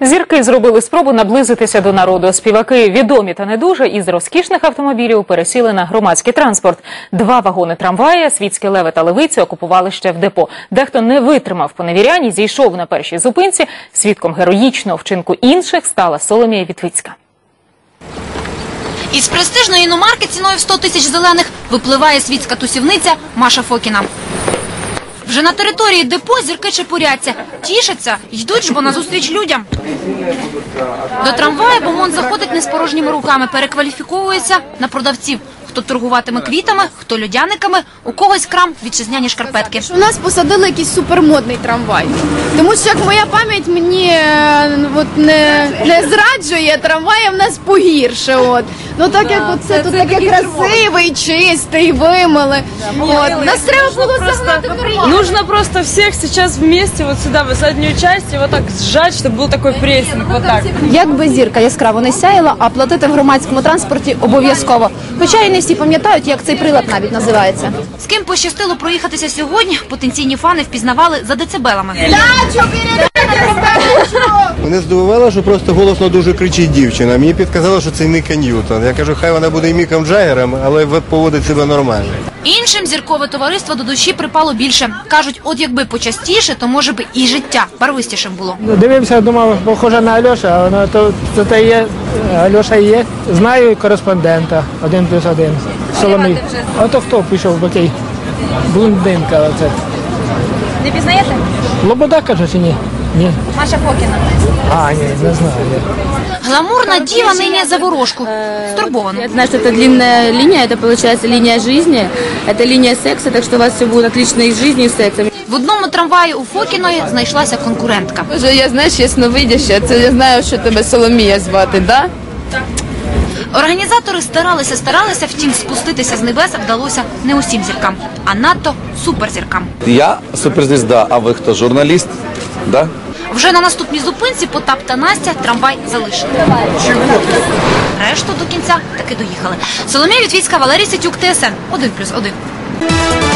Зірки зробили спробу наблизитися до народу. Співаки відомі та не дуже із розкішних автомобілів пересіли на громадський транспорт. Два вагони трамвая, світські леви та левиці окупували ще в депо. Дехто не витримав поневірянь і зійшов на першій зупинці. Свідком героїчного вчинку інших стала Соломія Вітвицька. Із престижної іномарки ціною в 100 тисяч зелених випливає світська тусівниця Маша Фокіна. Вже на території депо зірки чепуряться, тішаться, йдуть ж бо назустріч людям. До трамвая Бомон заходить не з порожніми руками, перекваліфіковується на продавців. Хто торгуватиме квітами, хто льодяниками, у когось крам вітчизняні шкарпетки. У нас посадили якийсь супермодний трамвай. Тому що як моя пам'ять мені е, от, не, не зраджує, трамвай в нас погірше. От. Ну так як це тут таке красивий, чистий, вимили. От. Нас треба було загнати в. Нужно просто всех сейчас вместе вот сюда, в заднюю часть, и вот так сжать, чтобы был такой прессинг, вот так. Якби зірка яскраво не сяяла, а платити в громадському транспорті обов'язково. Хоча і не всі пам'ятають, як цей прилад навіть називається. З ким пощастило проїхатися сьогодні, потенційні фани впізнавали за децибелами. Мене здивувало, що просто голосно дуже кричить дівчина. Мені підказало, що це Ніка Ньютон. Я кажу, хай вона буде і Міком Джагером, але поводить себе нормально. Іншим зіркове товариство до душі припало більше. Кажуть, от якби почастіше, то може би і життя барвистішим було. Дивився, думав, похоже на Альоша, а воно то, то, те є, Альоша є. Знаю кореспондента, один плюс один. Соломій. А то хто пішов такий? Блондинка оце. Не пізнаєте? Лобода каже чи ні? Ні. Маша Фокіна. А, ні, не знаю. Гламурна діва нині за ворожку. Стурбована. Я знаю, что это длинная линия, это получается линия жизни, это линия секса, так что у вас все будет отлично и с жизнью, и с сексом. В одному трамваї у Фокіної знайшлася конкурентка. Вже я знаєш, ясновидяща, це я знаю, що тебе Соломія звати, да? Організатори старалися, старалися, втім, спуститися з небес вдалося не усім зіркам, а надто суперзіркам. Я суперзвізда, а ви хто? Журналіст? Да? Вже на наступній зупинці Потап та Настя трамвай залишили. Решту до кінця таки доїхали. Соломія Вітвіцька, Валерій Сетюк, ТСН 1+,1.